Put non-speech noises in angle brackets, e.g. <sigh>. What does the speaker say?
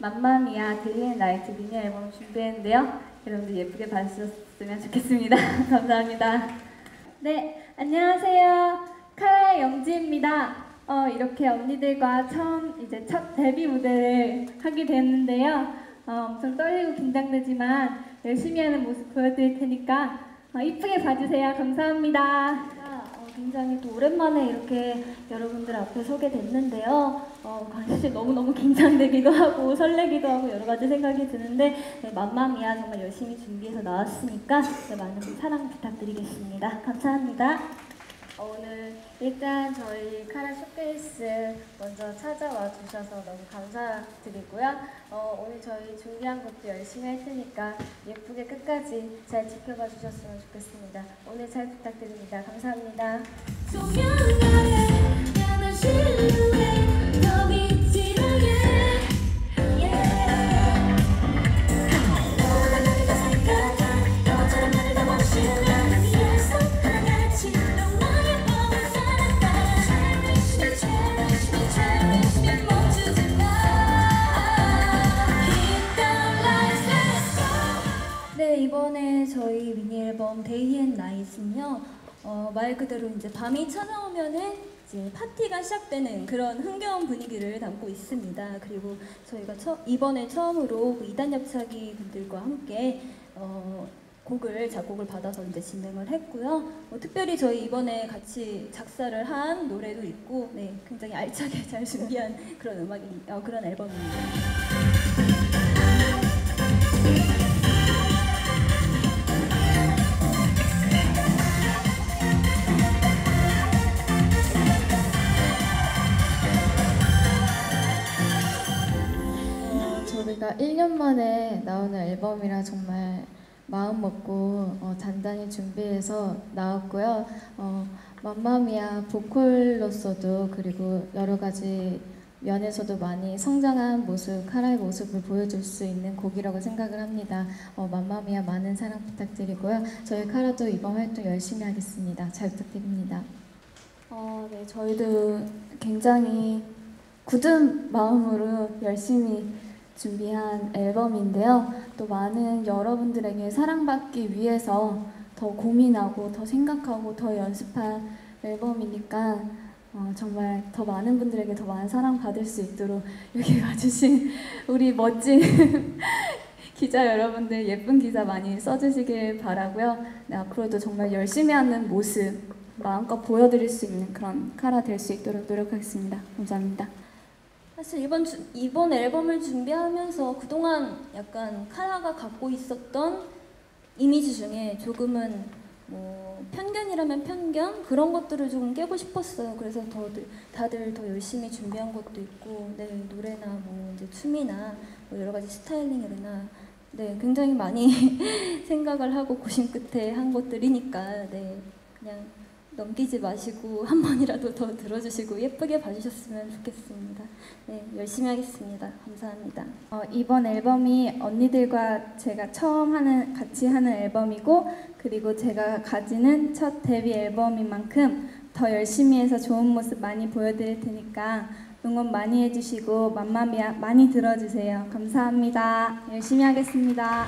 맘마미아 드리엔 나이트 미니 앨범 준비했는데요. 여러분들 예쁘게 봐주셨으면 좋겠습니다. <laughs> 감사합니다. 네, 안녕하세요. 카라의 영지입니다. 어, 이렇게 언니들과 처음 이제 첫 데뷔 무대를 하게 됐는데요. 어, 엄청 떨리고 긴장되지만 열심히 하는 모습 보여드릴 테니까 어, 이쁘게 봐주세요. 감사합니다. 어, 굉장히 또 오랜만에 이렇게 여러분들 앞에 서게 됐는데요. 어, 사실 너무너무 긴장되기도 하고 설레기도 하고 여러 가지 생각이 드는데 네, 맘마미아 정말 열심히 준비해서 나왔으니까 네, 많은 사랑 부탁드리겠습니다. 감사합니다. 어, 오늘 일단 저희 카라 쇼케이스 먼저 찾아와 주셔서 너무 감사드리고요. 어, 오늘 저희 준비한 것도 열심히 할 테니까 예쁘게 끝까지 잘 지켜봐 주셨으면 좋겠습니다. 오늘 잘 부탁드립니다. 감사합니다. 앨범 데이 앤 나잇은요, 어, 말 그대로 이제 밤이 찾아오면은 이제 파티가 시작되는 그런 흥겨운 분위기를 담고 있습니다. 그리고 저희가 처, 이번에 처음으로 그 이단 협차기 분들과 함께 어, 곡을 작곡을 받아서 이제 진행을 했고요. 뭐 특별히 저희 이번에 같이 작사를 한 노래도 있고, 네, 굉장히 알차게 <laughs> 잘 준비한 그런 음악이 어, 그런 앨범입니다. 1년 만에 나오는 앨범이라 정말 마음 먹고 어, 단단히 준비해서 나왔고요. 어, 맘마미아 보컬로서도 그리고 여러 가지 면에서도 많이 성장한 모습, 카라의 모습을 보여줄 수 있는 곡이라고 생각을 합니다. 어, 맘마미아 많은 사랑 부탁드리고요. 저희 카라도 이번 활동 열심히 하겠습니다. 잘 부탁드립니다. 어, 네, 저희도 굉장히 굳은 마음으로 열심히 준비한 앨범인데요. 또 많은 여러분들에게 사랑받기 위해서 더 고민하고 더 생각하고 더 연습한 앨범이니까 어, 정말 더 많은 분들에게 더 많은 사랑 받을 수 있도록 여기 와주신 <laughs> 우리 멋진 <laughs> 기자 여러분들 예쁜 기사 많이 써주시길 바라고요. 네, 앞으로도 정말 열심히 하는 모습 마음껏 보여드릴 수 있는 그런 카라 될 수 있도록 노력하겠습니다. 감사합니다. 사실 이번 주, 이번 앨범을 준비하면서 그동안 약간 카라가 갖고 있었던 이미지 중에 조금은 뭐 편견이라면 편견 그런 것들을 조금 깨고 싶었어요. 그래서 더 다들 더 열심히 준비한 것도 있고, 네 노래나 뭐 이제 춤이나 뭐 여러 가지 스타일링이나 네 굉장히 많이 <laughs> 생각을 하고 고심 끝에 한 것들이니까 네 그냥 넘기지 마시고 한 번이라도 더 들어주시고 예쁘게 봐주셨으면 좋겠습니다. 네, 열심히 하겠습니다. 감사합니다. 어, 이번 앨범이 언니들과 제가 처음 하는 같이 하는 앨범이고 그리고 제가 가지는 첫 데뷔 앨범인 만큼 더 열심히 해서 좋은 모습 많이 보여드릴 테니까 응원 많이 해주시고 맘마미아 많이 들어주세요. 감사합니다. 열심히 하겠습니다.